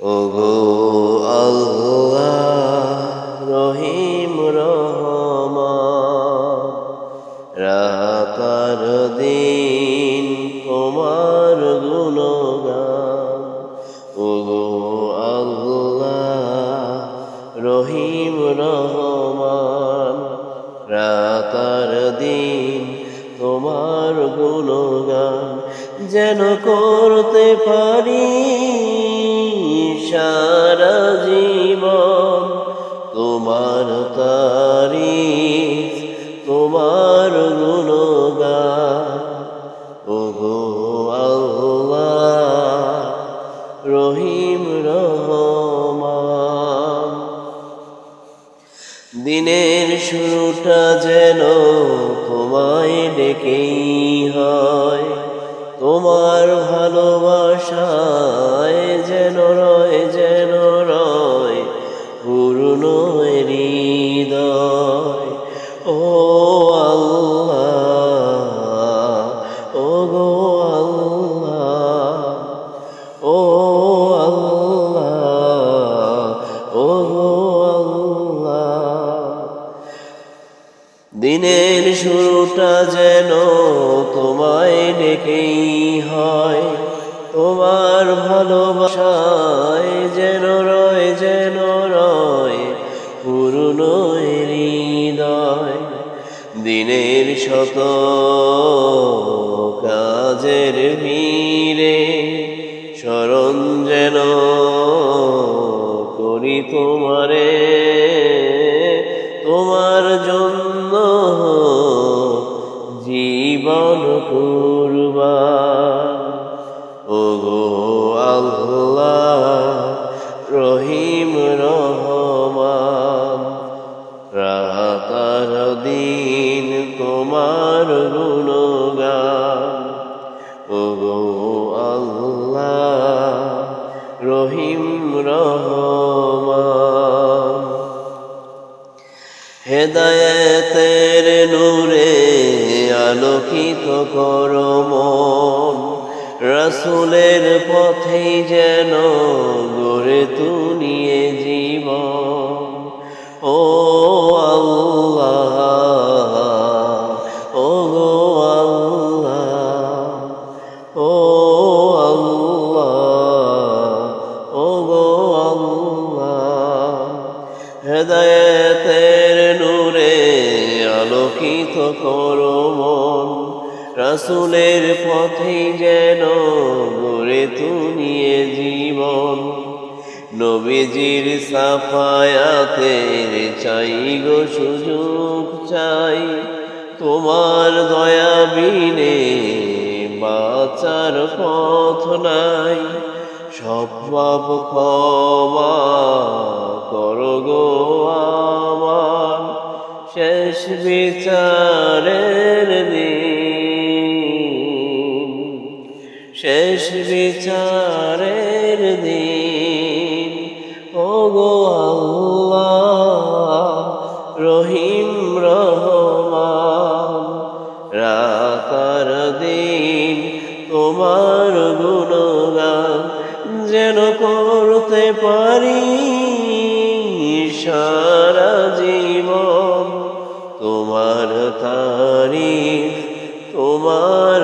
ওগো আল্লাহ রহিম রহমান রাতার দিন তোমার গুণগান। ওগো আল্লাহ রহিম রহমান রাতার দিন তোমার গুণগান। যেন করতে পারি তোমার গুণগা। ওগো আল্লাহ রহিম দিনের শুরুটা যেন তোমায় ডেকেই শুরুটা যেন তোমায় ডেকেই হয়। তোমার ভালোবাসায় যেন রয় যেন রয়, পূর্ণ হৃদয়। দিনের শত কাজের ভিড়ে স্মরণ যেন করি তোমারে। তোমার জন্য জীবন কুরবান ওগো আল্লাহ রহিম রহমান রাতার দিন তোমার গুণগান। আল্লাহ হেদায়েতের নূরে আলোকিত কর মন। রসুলের পথেই যেন গড়ে তুলিয়ে জীব ও আল্লাহ, ও গো আল্লাহ, ও হেদায়েতের নূরে আলোকিত করো মন। রাসুলের পথে যেন গড়ে তুলিয়ে জীবন। নবীজির সাফায়াতের চাই গো সুযোগ চাই। তোমার দয়া বিনে বাঁচার পথ নাই। সব পাপ ক্ষমা করো গো আমার শেষ বিচারের দিন। শেষ বিচারের দিন। ও গো রহিম রহমান রাতার দিন তোমার গুণগান যেন করতে পারি। তোমার তারিফ তোমার